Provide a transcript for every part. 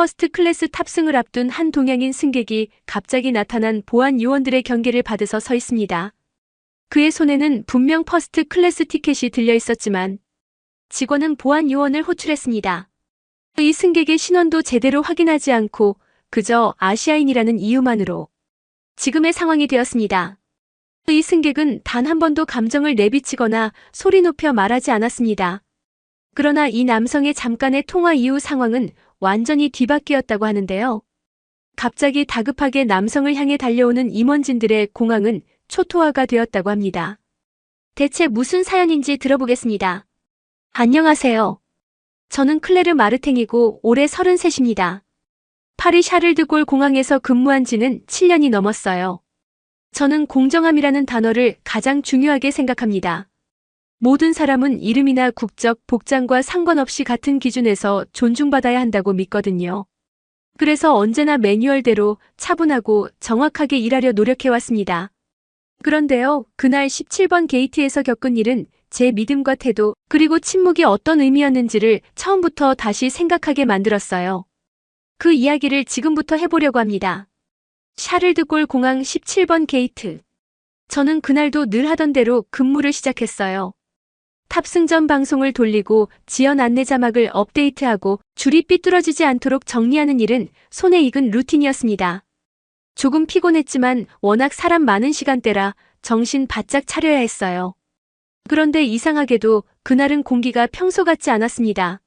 퍼스트 클래스 탑승을 앞둔 한 동양인 승객이 갑자기 나타난 보안 요원들의 경계를 받아서 서 있습니다. 그의 손에는 분명 퍼스트 클래스 티켓이 들려 있었지만 직원은 보안 요원을 호출했습니다. 이 승객의 신원도 제대로 확인하지 않고 그저 아시아인이라는 이유만으로 지금의 상황이 되었습니다. 이 승객은 단 한 번도 감정을 내비치거나 소리 높여 말하지 않았습니다. 그러나 이 남성의 잠깐의 통화 이후 상황은 완전히 뒤바뀌었다고 하는데요. 갑자기 다급하게 남성을 향해 달려오는 임원진들의 공항은 초토화가 되었다고 합니다. 대체 무슨 사연인지 들어보겠습니다. 안녕하세요. 저는 클레르 마르탱이고 올해 33입니다. 파리 샤를드골 공항에서 근무한 지는 7년이 넘었어요. 저는 공정함이라는 단어를 가장 중요하게 생각합니다. 모든 사람은 이름이나 국적, 복장과 상관없이 같은 기준에서 존중받아야 한다고 믿거든요. 그래서 언제나 매뉴얼대로 차분하고 정확하게 일하려 노력해왔습니다. 그런데요, 그날 17번 게이트에서 겪은 일은 제 믿음과 태도, 그리고 침묵이 어떤 의미였는지를 처음부터 다시 생각하게 만들었어요. 그 이야기를 지금부터 해보려고 합니다. 샤를드골 공항 17번 게이트. 저는 그날도 늘 하던 대로 근무를 시작했어요. 탑승 전 방송을 돌리고 지연 안내 자막을 업데이트하고 줄이 삐뚤어지지 않도록 정리하는 일은 손에 익은 루틴이었습니다. 조금 피곤했지만 워낙 사람 많은 시간대라 정신 바짝 차려야 했어요. 그런데 이상하게도 그날은 공기가 평소 같지 않았습니다.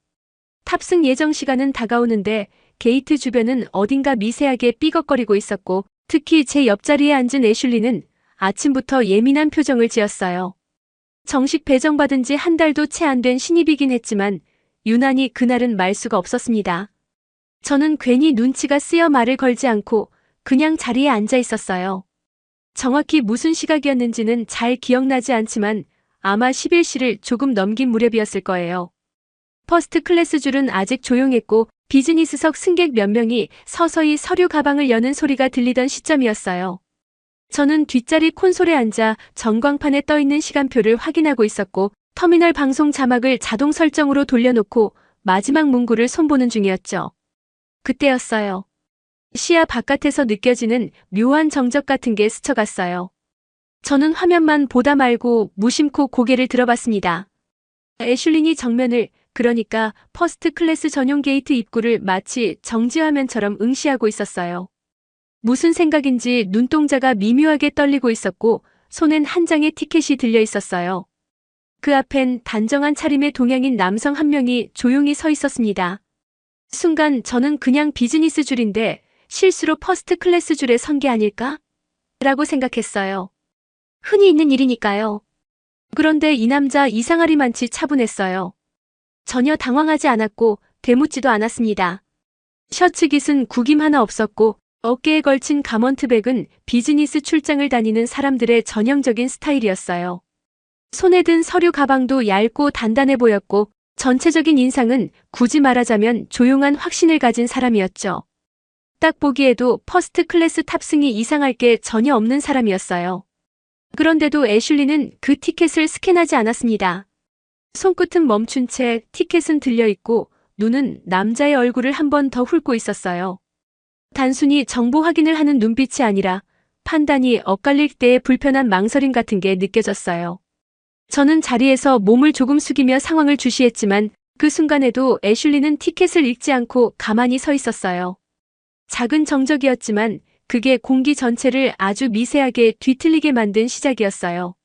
탑승 예정 시간은 다가오는데 게이트 주변은 어딘가 미세하게 삐걱거리고 있었고 특히 제 옆자리에 앉은 애슐리는 아침부터 예민한 표정을 지었어요. 정식 배정받은 지 한 달도 채 안 된 신입이긴 했지만 유난히 그날은 말수가 없었습니다. 저는 괜히 눈치가 쓰여 말을 걸지 않고 그냥 자리에 앉아 있었어요. 정확히 무슨 시각이었는지는 잘 기억나지 않지만 아마 11시를 조금 넘긴 무렵이었을 거예요. 퍼스트 클래스 줄은 아직 조용했고 비즈니스석 승객 몇 명이 서서히 서류 가방을 여는 소리가 들리던 시점이었어요. 저는 뒷자리 콘솔에 앉아 전광판에 떠있는 시간표를 확인하고 있었고 터미널 방송 자막을 자동 설정으로 돌려놓고 마지막 문구를 손보는 중이었죠. 그때였어요. 시야 바깥에서 느껴지는 묘한 정적 같은 게 스쳐갔어요. 저는 화면만 보다 말고 무심코 고개를 들어봤습니다. 애슐린이 정면을 그러니까 퍼스트 클래스 전용 게이트 입구를 마치 정지화면처럼 응시하고 있었어요. 무슨 생각인지 눈동자가 미묘하게 떨리고 있었고 손엔 한 장의 티켓이 들려 있었어요. 그 앞엔 단정한 차림의 동양인 남성 한 명이 조용히 서 있었습니다. 순간 저는 그냥 비즈니스 줄인데 실수로 퍼스트 클래스 줄에 선 게 아닐까? 라고 생각했어요. 흔히 있는 일이니까요. 그런데 이 남자 이상하리만치 차분했어요. 전혀 당황하지 않았고 대묻지도 않았습니다. 셔츠 깃은 구김 하나 없었고 어깨에 걸친 가먼트백은 비즈니스 출장을 다니는 사람들의 전형적인 스타일이었어요. 손에 든 서류 가방도 얇고 단단해 보였고 전체적인 인상은 굳이 말하자면 조용한 확신을 가진 사람이었죠. 딱 보기에도 퍼스트 클래스 탑승이 이상할 게 전혀 없는 사람이었어요. 그런데도 애슐리는 그 티켓을 스캔하지 않았습니다. 손끝은 멈춘 채 티켓은 들려있고 눈은 남자의 얼굴을 한 번 더 훑고 있었어요. 단순히 정보 확인을 하는 눈빛이 아니라 판단이 엇갈릴 때의 불편한 망설임 같은 게 느껴졌어요. 저는 자리에서 몸을 조금 숙이며 상황을 주시했지만 그 순간에도 애슐리는 티켓을 읽지 않고 가만히 서 있었어요. 작은 정적이었지만 그게 공기 전체를 아주 미세하게 뒤틀리게 만든 시작이었어요.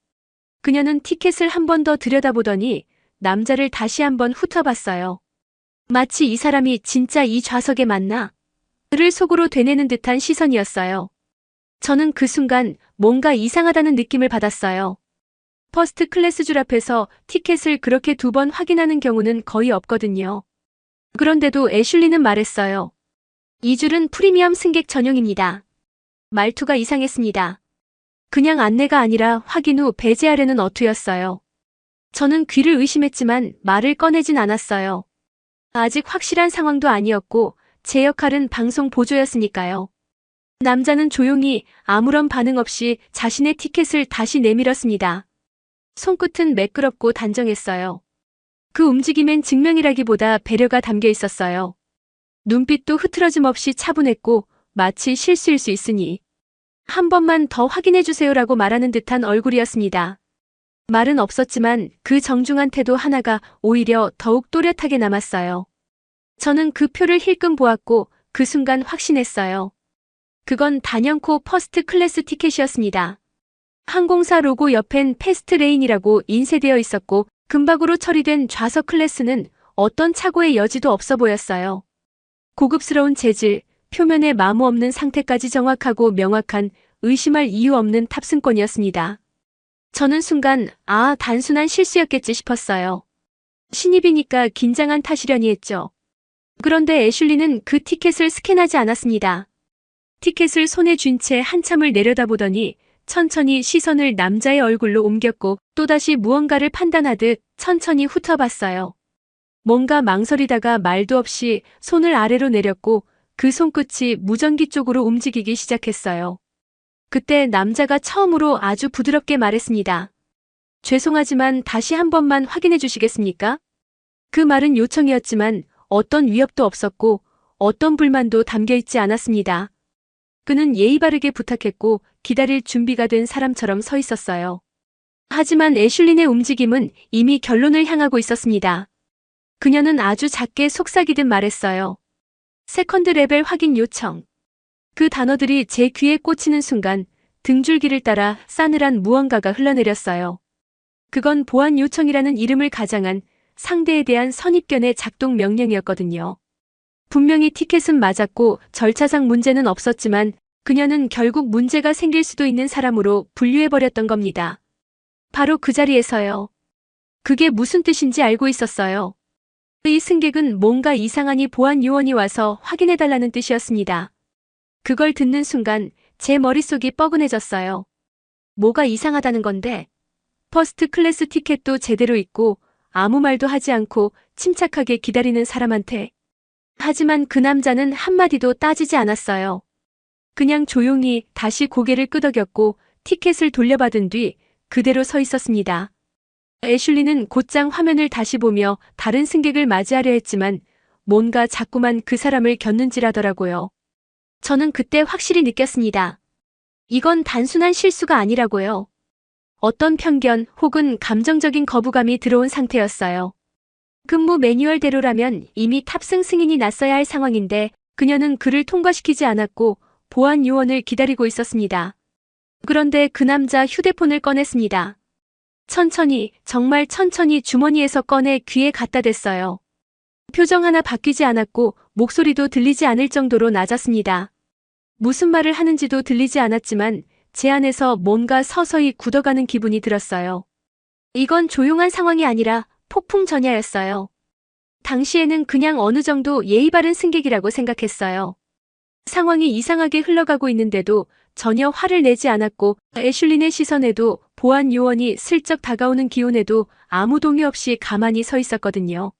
그녀는 티켓을 한 번 더 들여다보더니 남자를 다시 한 번 훑어봤어요. 마치 이 사람이 진짜 이 좌석에 맞나? 그를 속으로 되뇌는 듯한 시선이었어요. 저는 그 순간 뭔가 이상하다는 느낌을 받았어요. 퍼스트 클래스 줄 앞에서 티켓을 그렇게 두 번 확인하는 경우는 거의 없거든요. 그런데도 애슐리는 말했어요. 이 줄은 프리미엄 승객 전용입니다. 말투가 이상했습니다. 그냥 안내가 아니라 확인 후 배제하려는 어투였어요. 저는 귀를 의심했지만 말을 꺼내진 않았어요. 아직 확실한 상황도 아니었고 제 역할은 방송 보조였으니까요. 남자는 조용히 아무런 반응 없이 자신의 티켓을 다시 내밀었습니다. 손끝은 매끄럽고 단정했어요. 그 움직임엔 증명이라기보다 배려가 담겨 있었어요. 눈빛도 흐트러짐 없이 차분했고 마치 실수일 수 있으니 한 번만 더 확인해 주세요라고 말하는 듯한 얼굴이었습니다. 말은 없었지만 그 정중한 태도 하나가 오히려 더욱 또렷하게 남았어요. 저는 그 표를 힐끔 보았고 그 순간 확신했어요. 그건 단연코 퍼스트 클래스 티켓이었습니다. 항공사 로고 옆엔 패스트 레인이라고 인쇄되어 있었고 금박으로 처리된 좌석 클래스는 어떤 착오의 여지도 없어 보였어요. 고급스러운 재질, 표면에 마모 없는 상태까지 정확하고 명확한 의심할 이유 없는 탑승권이었습니다. 저는 순간 아 단순한 실수였겠지 싶었어요. 신입이니까 긴장한 탓이려니 했죠. 그런데 애슐리는 그 티켓을 스캔하지 않았습니다. 티켓을 손에 쥔 채 한참을 내려다보더니 천천히 시선을 남자의 얼굴로 옮겼고 또다시 무언가를 판단하듯 천천히 훑어봤어요. 뭔가 망설이다가 말도 없이 손을 아래로 내렸고 그 손끝이 무전기 쪽으로 움직이기 시작했어요. 그때 남자가 처음으로 아주 부드럽게 말했습니다. 죄송하지만 다시 한 번만 확인해 주시겠습니까? 그 말은 요청이었지만 어떤 위협도 없었고 어떤 불만도 담겨 있지 않았습니다. 그는 예의 바르게 부탁했고 기다릴 준비가 된 사람처럼 서 있었어요. 하지만 애슐린의 움직임은 이미 결론을 향하고 있었습니다. 그녀는 아주 작게 속삭이듯 말했어요. 세컨드 레벨 확인 요청. 그 단어들이 제 귀에 꽂히는 순간 등줄기를 따라 싸늘한 무언가가 흘러내렸어요. 그건 보안 요청이라는 이름을 가장한 상대에 대한 선입견의 작동 명령이었거든요. 분명히 티켓은 맞았고 절차상 문제는 없었지만 그녀는 결국 문제가 생길 수도 있는 사람으로 분류해버렸던 겁니다. 바로 그 자리에서요. 그게 무슨 뜻인지 알고 있었어요. 이 승객은 뭔가 이상하니 보안 요원이 와서 확인해달라는 뜻이었습니다. 그걸 듣는 순간 제 머릿속이 뻐근해졌어요. 뭐가 이상하다는 건데? 퍼스트 클래스 티켓도 제대로 있고 아무 말도 하지 않고 침착하게 기다리는 사람한테. 하지만 그 남자는 한마디도 따지지 않았어요. 그냥 조용히 다시 고개를 끄덕였고 티켓을 돌려받은 뒤 그대로 서 있었습니다. 애슐리는 곧장 화면을 다시 보며 다른 승객을 맞이하려 했지만 뭔가 자꾸만 그 사람을 겪는지라더라고요. 저는 그때 확실히 느꼈습니다. 이건 단순한 실수가 아니라고요. 어떤 편견 혹은 감정적인 거부감이 들어온 상태였어요. 근무 매뉴얼대로라면 이미 탑승 승인이 났어야 할 상황인데 그녀는 그를 통과시키지 않았고 보안 요원을 기다리고 있었습니다. 그런데 그 남자 휴대폰을 꺼냈습니다. 천천히, 정말 천천히 주머니에서 꺼내 귀에 갖다 댔어요. 표정 하나 바뀌지 않았고 목소리도 들리지 않을 정도로 낮았습니다. 무슨 말을 하는지도 들리지 않았지만 제 안에서 뭔가 서서히 굳어가는 기분이 들었어요. 이건 조용한 상황이 아니라 폭풍 전야였어요. 당시에는 그냥 어느 정도 예의 바른 승객이라고 생각했어요. 상황이 이상하게 흘러가고 있는데도 전혀 화를 내지 않았고 애슐린의 시선에도 보안 요원이 슬쩍 다가오는 기운에도 아무 동의 없이 가만히 서 있었거든요.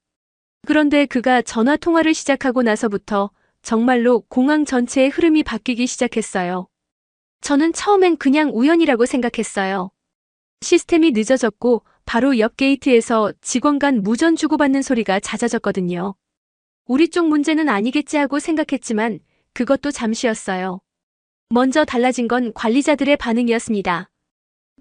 그런데 그가 전화 통화를 시작하고 나서부터 정말로 공항 전체의 흐름이 바뀌기 시작했어요. 저는 처음엔 그냥 우연이라고 생각했어요. 시스템이 늦어졌고 바로 옆 게이트에서 직원 간 무전 주고받는 소리가 잦아졌거든요. 우리 쪽 문제는 아니겠지 하고 생각했지만 그것도 잠시였어요. 먼저 달라진 건 관리자들의 반응이었습니다.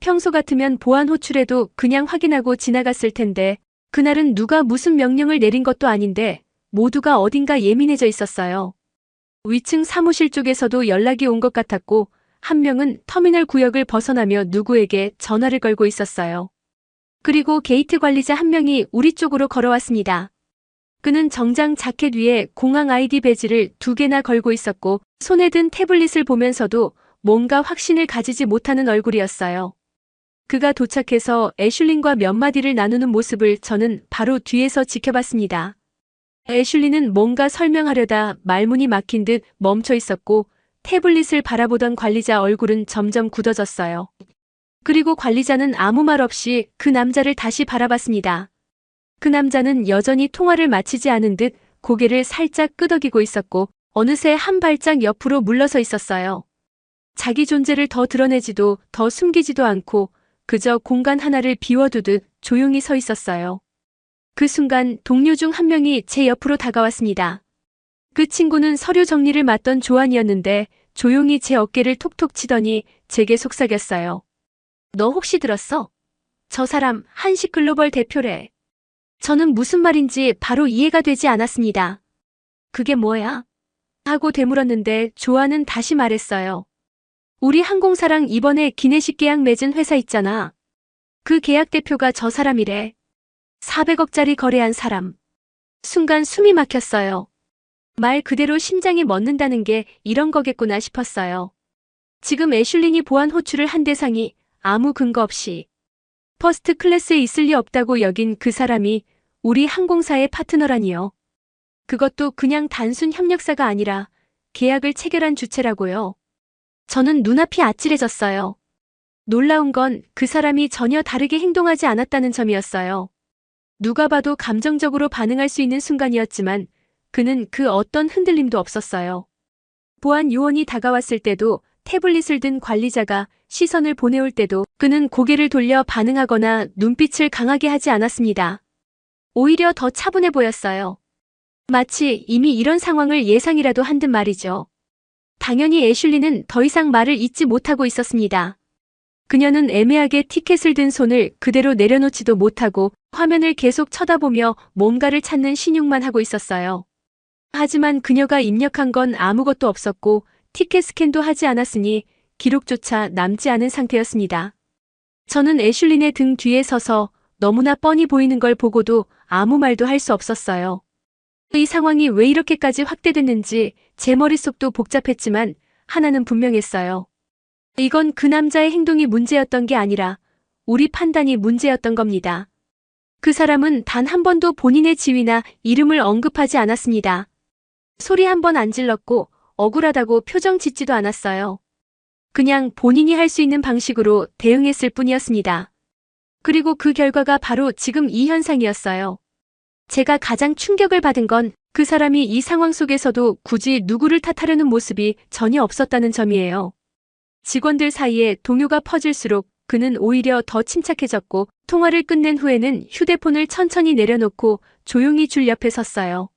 평소 같으면 보안 호출에도 그냥 확인하고 지나갔을 텐데 그날은 누가 무슨 명령을 내린 것도 아닌데 모두가 어딘가 예민해져 있었어요. 위층 사무실 쪽에서도 연락이 온 것 같았고 한 명은 터미널 구역을 벗어나며 누구에게 전화를 걸고 있었어요. 그리고 게이트 관리자 한 명이 우리 쪽으로 걸어왔습니다. 그는 정장 자켓 위에 공항 아이디 배지를 두 개나 걸고 있었고 손에 든 태블릿을 보면서도 뭔가 확신을 가지지 못하는 얼굴이었어요. 그가 도착해서 애슐린과 몇 마디를 나누는 모습을 저는 바로 뒤에서 지켜봤습니다. 애슐리는 뭔가 설명하려다 말문이 막힌 듯 멈춰 있었고 태블릿을 바라보던 관리자 얼굴은 점점 굳어졌어요. 그리고 관리자는 아무 말 없이 그 남자를 다시 바라봤습니다. 그 남자는 여전히 통화를 마치지 않은 듯 고개를 살짝 끄덕이고 있었고 어느새 한 발짝 옆으로 물러서 있었어요. 자기 존재를 더 드러내지도 더 숨기지도 않고 그저 공간 하나를 비워두듯 조용히 서 있었어요. 그 순간 동료 중 한 명이 제 옆으로 다가왔습니다. 그 친구는 서류 정리를 맡던 조안이었는데 조용히 제 어깨를 톡톡 치더니 제게 속삭였어요. 너 혹시 들었어? 저 사람 한식 글로벌 대표래. 저는 무슨 말인지 바로 이해가 되지 않았습니다. 그게 뭐야? 하고 되물었는데 조안은 다시 말했어요. 우리 항공사랑 이번에 기내식 계약 맺은 회사 있잖아. 그 계약 대표가 저 사람이래. 400억짜리 거래한 사람. 순간 숨이 막혔어요. 말 그대로 심장이 멎는다는 게 이런 거겠구나 싶었어요. 지금 애슐린이 보안 호출을 한 대상이 아무 근거 없이 퍼스트 클래스에 있을 리 없다고 여긴 그 사람이 우리 항공사의 파트너라니요. 그것도 그냥 단순 협력사가 아니라 계약을 체결한 주체라고요. 저는 눈앞이 아찔해졌어요. 놀라운 건 그 사람이 전혀 다르게 행동하지 않았다는 점이었어요. 누가 봐도 감정적으로 반응할 수 있는 순간이었지만 그는 그 어떤 흔들림도 없었어요. 보안 요원이 다가왔을 때도 태블릿을 든 관리자가 시선을 보내올 때도 그는 고개를 돌려 반응하거나 눈빛을 강하게 하지 않았습니다. 오히려 더 차분해 보였어요. 마치 이미 이런 상황을 예상이라도 한 듯 말이죠. 당연히 애슐리는 더 이상 말을 잇지 못하고 있었습니다. 그녀는 애매하게 티켓을 든 손을 그대로 내려놓지도 못하고 화면을 계속 쳐다보며 뭔가를 찾는 신용만 하고 있었어요. 하지만 그녀가 입력한 건 아무것도 없었고 티켓 스캔도 하지 않았으니 기록조차 남지 않은 상태였습니다. 저는 애슐린의 등 뒤에 서서 너무나 뻔히 보이는 걸 보고도 아무 말도 할 수 없었어요. 이 상황이 왜 이렇게까지 확대됐는지 제 머릿속도 복잡했지만 하나는 분명했어요. 이건 그 남자의 행동이 문제였던 게 아니라 우리 판단이 문제였던 겁니다. 그 사람은 단 한 번도 본인의 지위나 이름을 언급하지 않았습니다. 소리 한 번 안 질렀고 억울하다고 표정 짓지도 않았어요. 그냥 본인이 할 수 있는 방식으로 대응했을 뿐이었습니다. 그리고 그 결과가 바로 지금 이 현상이었어요. 제가 가장 충격을 받은 건 그 사람이 이 상황 속에서도 굳이 누구를 탓하려는 모습이 전혀 없었다는 점이에요. 직원들 사이에 동요가 퍼질수록 그는 오히려 더 침착해졌고 통화를 끝낸 후에는 휴대폰을 천천히 내려놓고 조용히 줄 옆에 섰어요.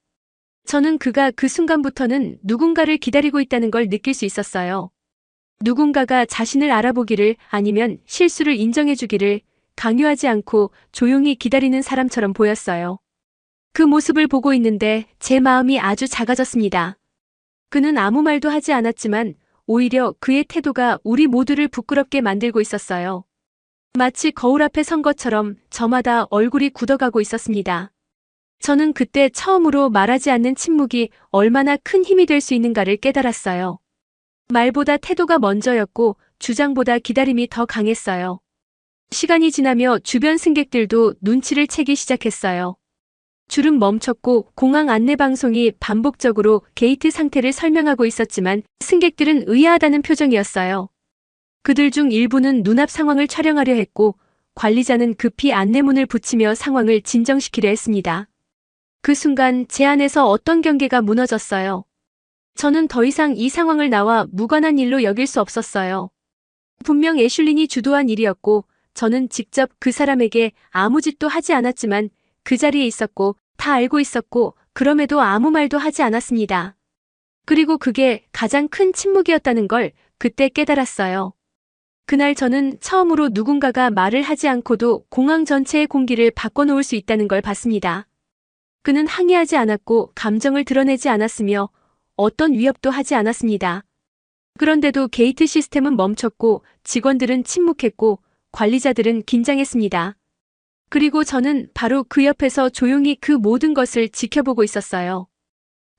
저는 그가 그 순간부터는 누군가를 기다리고 있다는 걸 느낄 수 있었어요. 누군가가 자신을 알아보기를 아니면 실수를 인정해주기를 강요하지 않고 조용히 기다리는 사람처럼 보였어요. 그 모습을 보고 있는데 제 마음이 아주 작아졌습니다. 그는 아무 말도 하지 않았지만 오히려 그의 태도가 우리 모두를 부끄럽게 만들고 있었어요. 마치 거울 앞에 선 것처럼 저마다 얼굴이 굳어가고 있었습니다. 저는 그때 처음으로 말하지 않는 침묵이 얼마나 큰 힘이 될 수 있는가를 깨달았어요. 말보다 태도가 먼저였고 주장보다 기다림이 더 강했어요. 시간이 지나며 주변 승객들도 눈치를 채기 시작했어요. 줄은 멈췄고 공항 안내 방송이 반복적으로 게이트 상태를 설명하고 있었지만 승객들은 의아하다는 표정이었어요. 그들 중 일부는 눈앞 상황을 촬영하려 했고 관리자는 급히 안내문을 붙이며 상황을 진정시키려 했습니다. 그 순간 제 안에서 어떤 경계가 무너졌어요. 저는 더 이상 이 상황을 나와 무관한 일로 여길 수 없었어요. 분명 애슐린이 주도한 일이었고 저는 직접 그 사람에게 아무 짓도 하지 않았지만 그 자리에 있었고 다 알고 있었고 그럼에도 아무 말도 하지 않았습니다. 그리고 그게 가장 큰 침묵이었다는 걸 그때 깨달았어요. 그날 저는 처음으로 누군가가 말을 하지 않고도 공항 전체의 공기를 바꿔놓을 수 있다는 걸 봤습니다. 그는 항의하지 않았고 감정을 드러내지 않았으며 어떤 위협도 하지 않았습니다. 그런데도 게이트 시스템은 멈췄고 직원들은 침묵했고 관리자들은 긴장했습니다. 그리고 저는 바로 그 옆에서 조용히 그 모든 것을 지켜보고 있었어요.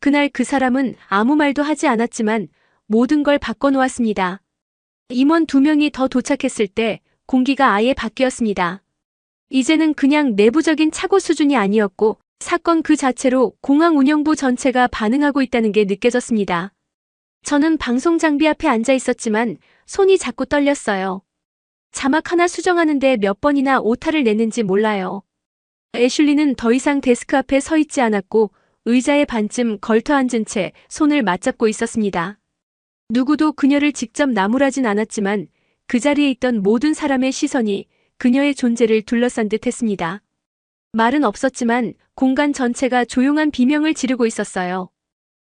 그날 그 사람은 아무 말도 하지 않았지만 모든 걸 바꿔놓았습니다. 임원 두 명이 더 도착했을 때 공기가 아예 바뀌었습니다. 이제는 그냥 내부적인 착오 수준이 아니었고 사건 그 자체로 공항 운영부 전체가 반응하고 있다는 게 느껴졌습니다. 저는 방송 장비 앞에 앉아 있었지만 손이 자꾸 떨렸어요. 자막 하나 수정하는데 몇 번이나 오타를 냈는지 몰라요. 애슐리는 더 이상 데스크 앞에 서 있지 않았고 의자에 반쯤 걸터 앉은 채 손을 맞잡고 있었습니다. 누구도 그녀를 직접 나무라진 않았지만 그 자리에 있던 모든 사람의 시선이 그녀의 존재를 둘러싼 듯 했습니다. 말은 없었지만 공간 전체가 조용한 비명을 지르고 있었어요.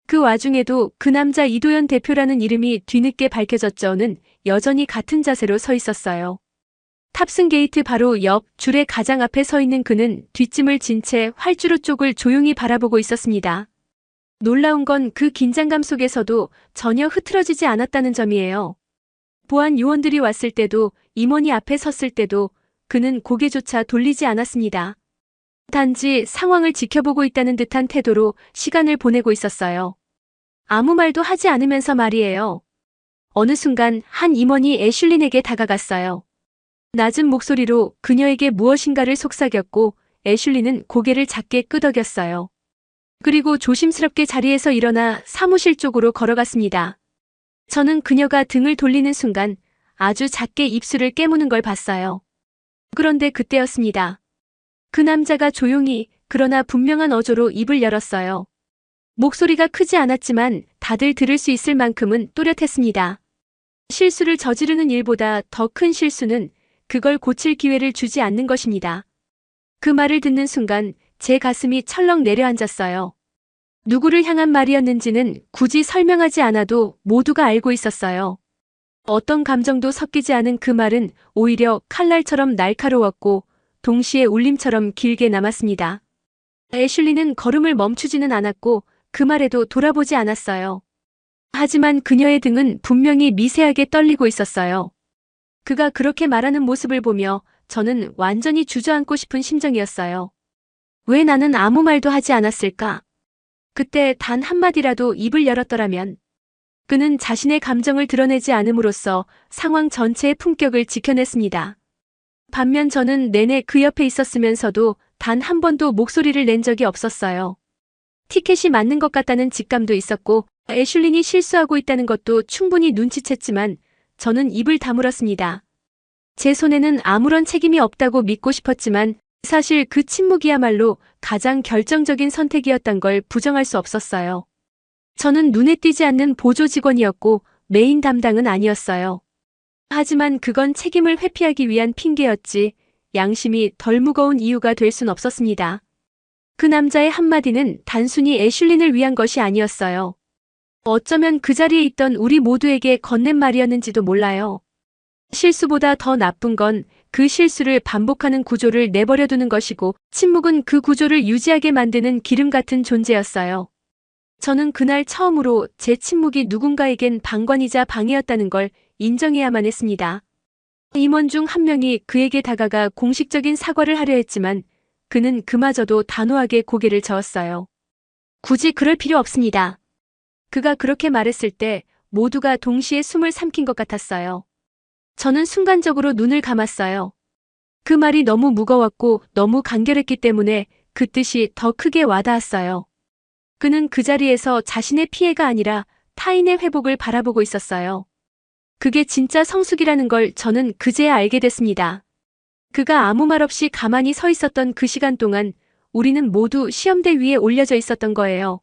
그 와중에도 그 남자 이도현 대표라는 이름이 뒤늦게 밝혀졌죠는 여전히 같은 자세로 서 있었어요. 탑승 게이트 바로 옆 줄의 가장 앞에 서 있는 그는 뒷짐을 진 채 활주로 쪽을 조용히 바라보고 있었습니다. 놀라운 건 그 긴장감 속에서도 전혀 흐트러지지 않았다는 점이에요. 보안 요원들이 왔을 때도 임원이 앞에 섰을 때도 그는 고개조차 돌리지 않았습니다. 단지 상황을 지켜보고 있다는 듯한 태도로 시간을 보내고 있었어요. 아무 말도 하지 않으면서 말이에요. 어느 순간 한 임원이 애슐린에게 다가갔어요. 낮은 목소리로 그녀에게 무엇인가를 속삭였고 애슐린은 고개를 작게 끄덕였어요. 그리고 조심스럽게 자리에서 일어나 사무실 쪽으로 걸어갔습니다. 저는 그녀가 등을 돌리는 순간 아주 작게 입술을 깨무는 걸 봤어요. 그런데 그때였습니다. 그 남자가 조용히 그러나 분명한 어조로 입을 열었어요. 목소리가 크지 않았지만 다들 들을 수 있을 만큼은 또렷했습니다. 실수를 저지르는 일보다 더 큰 실수는 그걸 고칠 기회를 주지 않는 것입니다. 그 말을 듣는 순간 제 가슴이 철렁 내려앉았어요. 누구를 향한 말이었는지는 굳이 설명하지 않아도 모두가 알고 있었어요. 어떤 감정도 섞이지 않은 그 말은 오히려 칼날처럼 날카로웠고 동시에 울림처럼 길게 남았습니다. 애슐리는 걸음을 멈추지는 않았고 그 말에도 돌아보지 않았어요. 하지만 그녀의 등은 분명히 미세하게 떨리고 있었어요. 그가 그렇게 말하는 모습을 보며 저는 완전히 주저앉고 싶은 심정이었어요. 왜 나는 아무 말도 하지 않았을까? 그때 단 한마디라도 입을 열었더라면 그는 자신의 감정을 드러내지 않음으로써 상황 전체의 품격을 지켜냈습니다. 반면 저는 내내 그 옆에 있었으면서도 단 한 번도 목소리를 낸 적이 없었어요. 티켓이 맞는 것 같다는 직감도 있었고 애슐린이 실수하고 있다는 것도 충분히 눈치챘지만 저는 입을 다물었습니다. 제 손에는 아무런 책임이 없다고 믿고 싶었지만 사실 그 침묵이야말로 가장 결정적인 선택이었단 걸 부정할 수 없었어요. 저는 눈에 띄지 않는 보조 직원이었고 메인 담당은 아니었어요. 하지만 그건 책임을 회피하기 위한 핑계였지 양심이 덜 무거운 이유가 될 순 없었습니다. 그 남자의 한마디는 단순히 애슐린을 위한 것이 아니었어요. 어쩌면 그 자리에 있던 우리 모두에게 건넨 말이었는지도 몰라요. 실수보다 더 나쁜 건 그 실수를 반복하는 구조를 내버려 두는 것이고 침묵은 그 구조를 유지하게 만드는 기름 같은 존재였어요. 저는 그날 처음으로 제 침묵이 누군가에겐 방관이자 방해였다는 걸 인정해야만 했습니다. 임원 중 한 명이 그에게 다가가 공식적인 사과를 하려 했지만 그는 그마저도 단호하게 고개를 저었어요. 굳이 그럴 필요 없습니다. 그가 그렇게 말했을 때 모두가 동시에 숨을 삼킨 것 같았어요. 저는 순간적으로 눈을 감았어요. 그 말이 너무 무거웠고 너무 간결했기 때문에 그 뜻이 더 크게 와닿았어요. 그는 그 자리에서 자신의 피해가 아니라 타인의 회복을 바라보고 있었어요. 그게 진짜 성숙이라는 걸 저는 그제야 알게 됐습니다. 그가 아무 말 없이 가만히 서 있었던 그 시간 동안 우리는 모두 시험대 위에 올려져 있었던 거예요.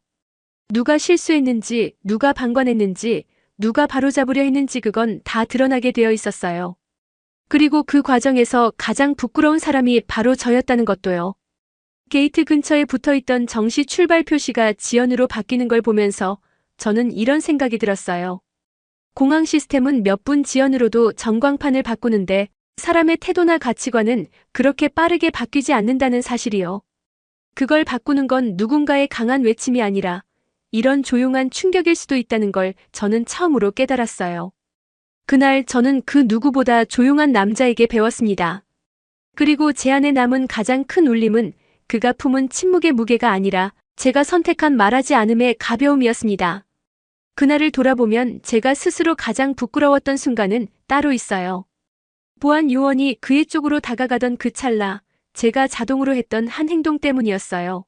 누가 실수했는지, 누가 방관했는지, 누가 바로잡으려 했는지 그건 다 드러나게 되어 있었어요. 그리고 그 과정에서 가장 부끄러운 사람이 바로 저였다는 것도요. 게이트 근처에 붙어 있던 정시 출발 표시가 지연으로 바뀌는 걸 보면서 저는 이런 생각이 들었어요. 공항 시스템은 몇 분 지연으로도 전광판을 바꾸는데 사람의 태도나 가치관은 그렇게 빠르게 바뀌지 않는다는 사실이요. 그걸 바꾸는 건 누군가의 강한 외침이 아니라 이런 조용한 충격일 수도 있다는 걸 저는 처음으로 깨달았어요. 그날 저는 그 누구보다 조용한 남자에게 배웠습니다. 그리고 제 안에 남은 가장 큰 울림은 그가 품은 침묵의 무게가 아니라 제가 선택한 말하지 않음의 가벼움이었습니다. 그날을 돌아보면 제가 스스로 가장 부끄러웠던 순간은 따로 있어요. 보안 요원이 그의 쪽으로 다가가던 그 찰나 제가 자동으로 했던 한 행동 때문이었어요.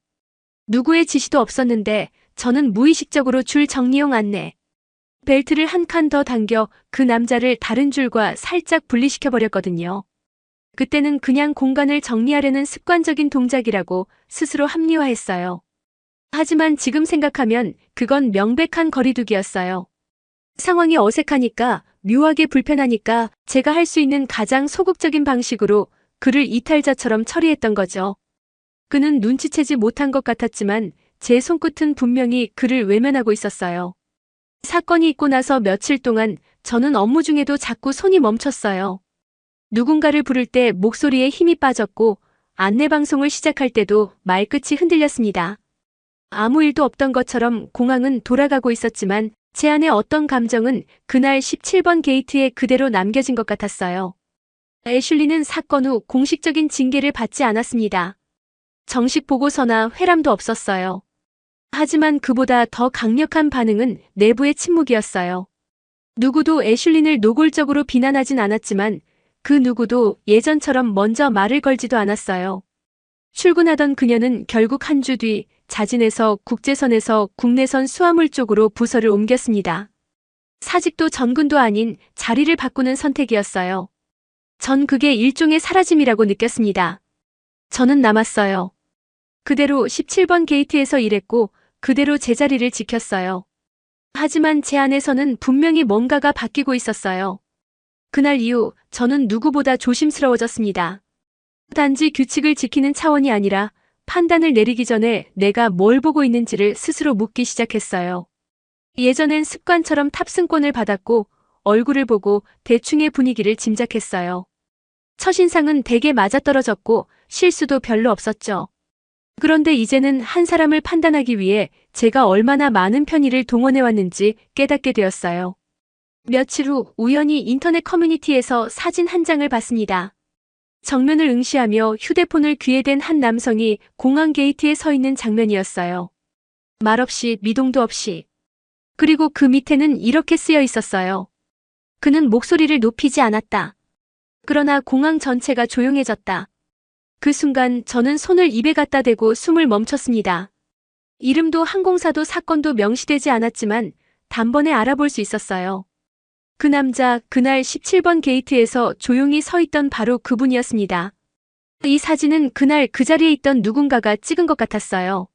누구의 지시도 없었는데 저는 무의식적으로 줄 정리용 안내. 벨트를 한 칸 더 당겨 그 남자를 다른 줄과 살짝 분리시켜 버렸거든요. 그때는 그냥 공간을 정리하려는 습관적인 동작이라고 스스로 합리화했어요. 하지만 지금 생각하면 그건 명백한 거리두기였어요. 상황이 어색하니까, 묘하게 불편하니까 제가 할 수 있는 가장 소극적인 방식으로 그를 이탈자처럼 처리했던 거죠. 그는 눈치채지 못한 것 같았지만 제 손끝은 분명히 그를 외면하고 있었어요. 사건이 있고 나서 며칠 동안 저는 업무 중에도 자꾸 손이 멈췄어요. 누군가를 부를 때 목소리에 힘이 빠졌고 안내방송을 시작할 때도 말끝이 흔들렸습니다. 아무 일도 없던 것처럼 공항은 돌아가고 있었지만 제 안에 어떤 감정은 그날 17번 게이트에 그대로 남겨진 것 같았어요. 애슐리는 사건 후 공식적인 징계를 받지 않았습니다. 정식 보고서나 회람도 없었어요. 하지만 그보다 더 강력한 반응은 내부의 침묵이었어요. 누구도 애슐린을 노골적으로 비난하진 않았지만 그 누구도 예전처럼 먼저 말을 걸지도 않았어요. 출근하던 그녀는 결국 한 주 뒤 자진해서 국제선에서 국내선 수화물 쪽으로 부서를 옮겼습니다. 사직도 전근도 아닌 자리를 바꾸는 선택이었어요. 전 그게 일종의 사라짐이라고 느꼈습니다. 저는 남았어요. 그대로 17번 게이트에서 일했고 그대로 제자리를 지켰어요. 하지만 제 안에서는 분명히 뭔가가 바뀌고 있었어요. 그날 이후 저는 누구보다 조심스러워졌습니다. 단지 규칙을 지키는 차원이 아니라 판단을 내리기 전에 내가 뭘 보고 있는지를 스스로 묻기 시작했어요. 예전엔 습관처럼 탑승권을 받았고 얼굴을 보고 대충의 분위기를 짐작했어요. 첫인상은 대개 맞아떨어졌고 실수도 별로 없었죠. 그런데 이제는 한 사람을 판단하기 위해 제가 얼마나 많은 편의를 동원해왔는지 깨닫게 되었어요. 며칠 후 우연히 인터넷 커뮤니티에서 사진 한 장을 봤습니다. 정면을 응시하며 휴대폰을 귀에 댄 한 남성이 공항 게이트에 서 있는 장면이었어요. 말없이 미동도 없이. 그리고 그 밑에는 이렇게 쓰여 있었어요. 그는 목소리를 높이지 않았다. 그러나 공항 전체가 조용해졌다. 그 순간 저는 손을 입에 갖다 대고 숨을 멈췄습니다. 이름도 항공사도 사건도 명시되지 않았지만 단번에 알아볼 수 있었어요. 그 남자 그날 17번 게이트에서 조용히 서 있던 바로 그분이었습니다. 이 사진은 그날 그 자리에 있던 누군가가 찍은 것 같았어요.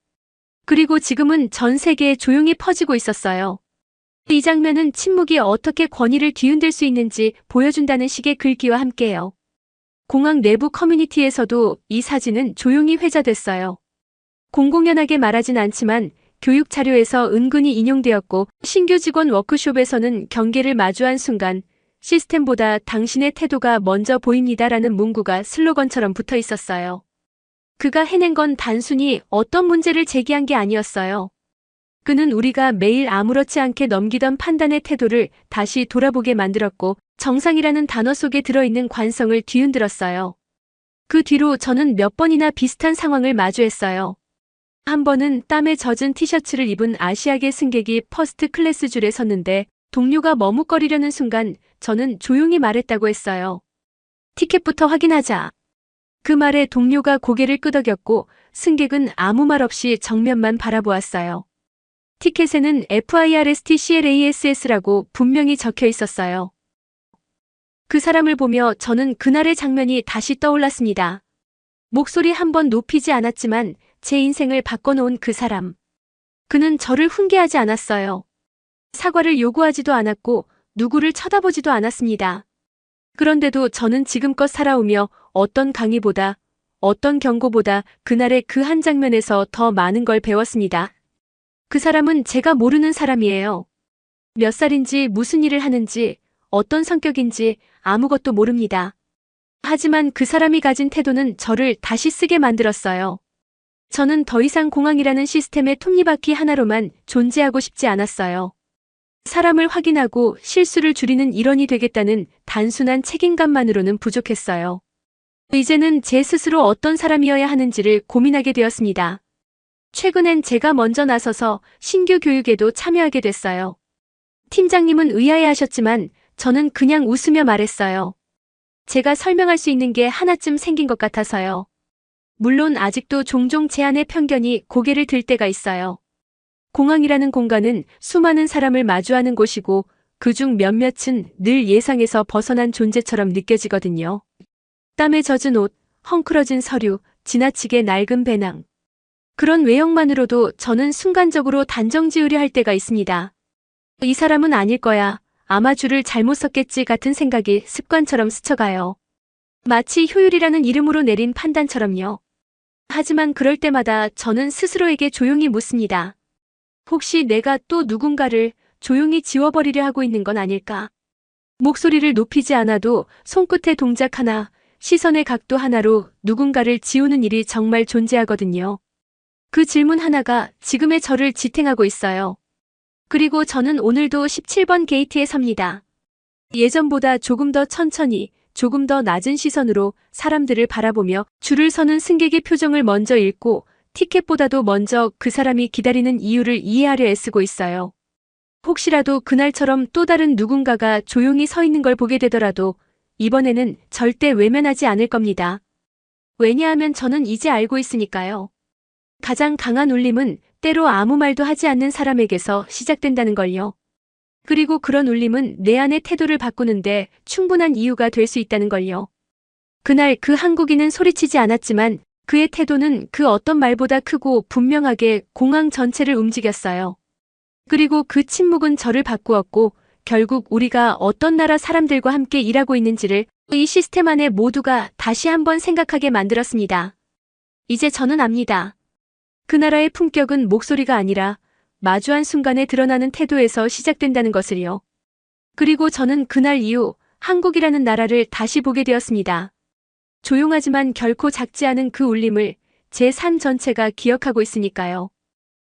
그리고 지금은 전 세계에 조용히 퍼지고 있었어요. 이 장면은 침묵이 어떻게 권위를 뒤흔들 수 있는지 보여준다는 식의 글귀와 함께요. 공항 내부 커뮤니티에서도 이 사진은 조용히 회자됐어요. 공공연하게 말하진 않지만 교육 자료에서 은근히 인용되었고 신규 직원 워크숍에서는 경계를 마주한 순간 시스템보다 당신의 태도가 먼저 보입니다라는 문구가 슬로건처럼 붙어 있었어요. 그가 해낸 건 단순히 어떤 문제를 제기한 게 아니었어요. 그는 우리가 매일 아무렇지 않게 넘기던 판단의 태도를 다시 돌아보게 만들었고 정상이라는 단어 속에 들어있는 관성을 뒤흔들었어요. 그 뒤로 저는 몇 번이나 비슷한 상황을 마주했어요. 한 번은 땀에 젖은 티셔츠를 입은 아시아계 승객이 퍼스트 클래스 줄에 섰는데 동료가 머뭇거리려는 순간 저는 조용히 말했다고 했어요. 티켓부터 확인하자. 그 말에 동료가 고개를 끄덕였고 승객은 아무 말 없이 정면만 바라보았어요. 티켓에는 FIRSTCLASS라고 분명히 적혀 있었어요. 그 사람을 보며 저는 그날의 장면이 다시 떠올랐습니다. 목소리 한 번 높이지 않았지만 제 인생을 바꿔놓은 그 사람. 그는 저를 훈계하지 않았어요. 사과를 요구하지도 않았고 누구를 쳐다보지도 않았습니다. 그런데도 저는 지금껏 살아오며 어떤 강의보다 어떤 경고보다 그날의 그 한 장면에서 더 많은 걸 배웠습니다. 그 사람은 제가 모르는 사람이에요. 몇 살인지 무슨 일을 하는지 어떤 성격인지 아무것도 모릅니다. 하지만 그 사람이 가진 태도는 저를 다시 쓰게 만들었어요. 저는 더 이상 공항이라는 시스템의 톱니바퀴 하나로만 존재하고 싶지 않았어요. 사람을 확인하고 실수를 줄이는 일원이 되겠다는 단순한 책임감만으로는 부족했어요. 이제는 제 스스로 어떤 사람이어야 하는지를 고민하게 되었습니다. 최근엔 제가 먼저 나서서 신규 교육에도 참여하게 됐어요. 팀장님은 의아해 하셨지만 저는 그냥 웃으며 말했어요. 제가 설명할 수 있는 게 하나쯤 생긴 것 같아서요. 물론 아직도 종종 제 안의 편견이 고개를 들 때가 있어요. 공항이라는 공간은 수많은 사람을 마주하는 곳이고 그중 몇몇은 늘 예상에서 벗어난 존재처럼 느껴지거든요. 땀에 젖은 옷, 헝클어진 서류, 지나치게 낡은 배낭. 그런 외형만으로도 저는 순간적으로 단정 지으려 할 때가 있습니다. 이 사람은 아닐 거야. 아마 줄을 잘못 썼겠지 같은 생각이 습관처럼 스쳐가요. 마치 효율이라는 이름으로 내린 판단처럼요. 하지만 그럴 때마다 저는 스스로에게 조용히 묻습니다. 혹시 내가 또 누군가를 조용히 지워버리려 하고 있는 건 아닐까? 목소리를 높이지 않아도 손끝의 동작 하나, 시선의 각도 하나로 누군가를 지우는 일이 정말 존재하거든요. 그 질문 하나가 지금의 저를 지탱하고 있어요. 그리고 저는 오늘도 17번 게이트에 섭니다. 예전보다 조금 더 천천히, 조금 더 낮은 시선으로 사람들을 바라보며 줄을 서는 승객의 표정을 먼저 읽고 티켓보다도 먼저 그 사람이 기다리는 이유를 이해하려 애쓰고 있어요. 혹시라도 그날처럼 또 다른 누군가가 조용히 서 있는 걸 보게 되더라도 이번에는 절대 외면하지 않을 겁니다. 왜냐하면 저는 이제 알고 있으니까요. 가장 강한 울림은 때로 아무 말도 하지 않는 사람에게서 시작된다는 걸요. 그리고 그런 울림은 내 안의 태도를 바꾸는데 충분한 이유가 될 수 있다는 걸요. 그날 그 한국인은 소리치지 않았지만 그의 태도는 그 어떤 말보다 크고 분명하게 공항 전체를 움직였어요. 그리고 그 침묵은 저를 바꾸었고 결국 우리가 어떤 나라 사람들과 함께 일하고 있는지를 이 시스템 안에 모두가 다시 한번 생각하게 만들었습니다. 이제 저는 압니다. 그 나라의 품격은 목소리가 아니라 마주한 순간에 드러나는 태도에서 시작된다는 것을요. 그리고 저는 그날 이후 한국이라는 나라를 다시 보게 되었습니다. 조용하지만 결코 작지 않은 그 울림을 제 삶 전체가 기억하고 있으니까요.